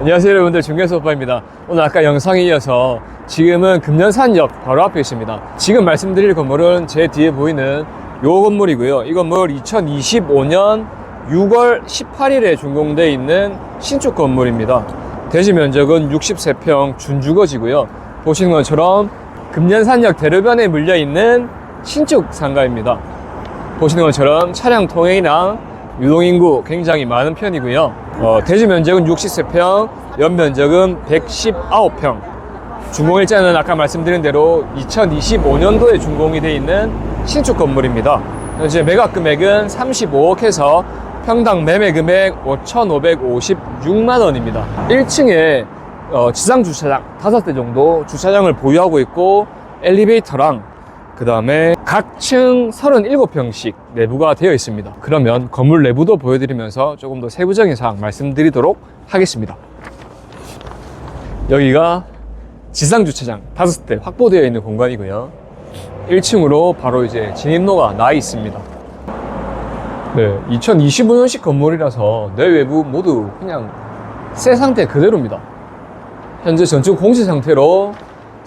안녕하세요 여러분들. 중개수 오빠입니다. 오늘 아까 영상에 이어서 지금은 금년산역 바로 앞에 있습니다. 지금 말씀드릴 건물은 제 뒤에 보이는 요 건물이고요. 이 건물 2025년 6월 18일에 준공되어 있는 신축 건물입니다. 대지 면적은 63평 준주거지고요. 보시는 것처럼 금년산역 대로변에 물려있는 신축 상가입니다. 보시는 것처럼 차량 통행이랑 유동인구 굉장히 많은 편이고요. 어, 대지 면적은 63평, 연 면적은 119평. 준공일자는 아까 말씀드린 대로 2025년도에 준공이 되어 있는 신축 건물입니다. 현재 매각 금액은 35억에서 평당 매매 금액 5,556만 원입니다. 1층에 어, 지상 주차장 5대 정도 주차장을 보유하고 있고 엘리베이터랑 그 다음에 각 층 37평씩 내부가 되어 있습니다. 그러면 건물 내부도 보여드리면서 조금 더 세부적인 사항 말씀드리도록 하겠습니다. 여기가 지상 주차장 5대 확보되어 있는 공간이고요. 1층으로 바로 이제 진입로가 나 있습니다. 네, 2025년식 건물이라서 내외부 모두 그냥 새 상태 그대로입니다. 현재 전축 공시 상태로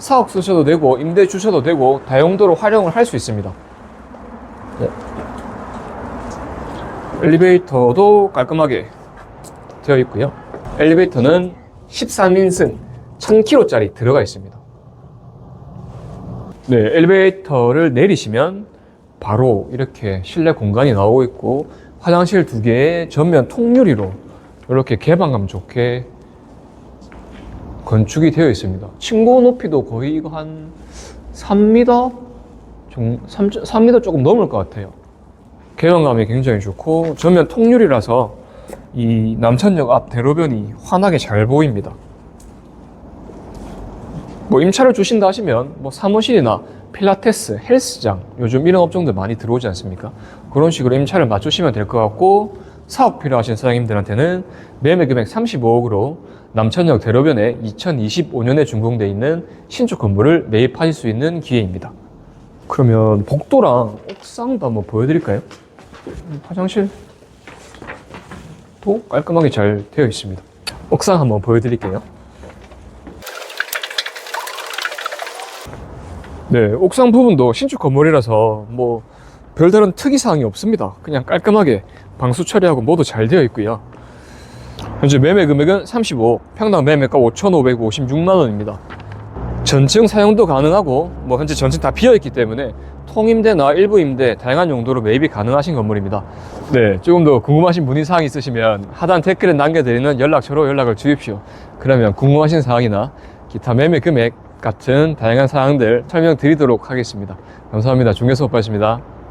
사옥 쓰셔도 되고 임대 주셔도 되고 다용도로 활용을 할 수 있습니다. 네. 엘리베이터도 깔끔하게 되어 있고요. 엘리베이터는 13인승 1000kg짜리 들어가 있습니다. 네, 엘리베이터를 내리시면 바로 이렇게 실내 공간이 나오고 있고 화장실 두 개의 전면 통유리로 이렇게 개방감 좋게 건축이 되어 있습니다. 층고 높이도 거의 이거 한 3m? 정, 3, 3m 조금 넘을 것 같아요. 개방감이 굉장히 좋고 전면 통유리라서 이 남천역 앞 대로변이 환하게 잘 보입니다. 뭐 임차를 주신다 하시면 뭐 사무실이나 필라테스, 헬스장 요즘 이런 업종들 많이 들어오지 않습니까? 그런 식으로 임차를 맞추시면 될 것 같고 사업 필요하신 사장님들한테는 매매 금액 35억으로 남천역 대로변에 2025년에 준공돼 있는 신축 건물을 매입하실 수 있는 기회입니다. 그러면 복도랑 옥상도 한번 보여드릴까요? 화장실 도 깔끔하게 잘 되어 있습니다. 옥상 한번 보여드릴게요. 네, 옥상 부분도 신축 건물이라서 뭐 별다른 특이사항이 없습니다. 그냥 깔끔하게 방수 처리하고 모두 잘 되어 있고요. 현재 매매 금액은 35, 평당 매매가 5,556만 원입니다. 전층 사용도 가능하고 뭐 현재 전층 다 비어 있기 때문에 통임대나 일부 임대 다양한 용도로 매입이 가능하신 건물입니다. 네, 조금 더 궁금하신 문의 사항 있으시면 하단 댓글에 남겨드리는 연락처로 연락을 주십시오. 그러면 궁금하신 사항이나 기타 매매 금액 같은 다양한 사항들 설명드리도록 하겠습니다. 감사합니다. 중개수 오빠였습니다.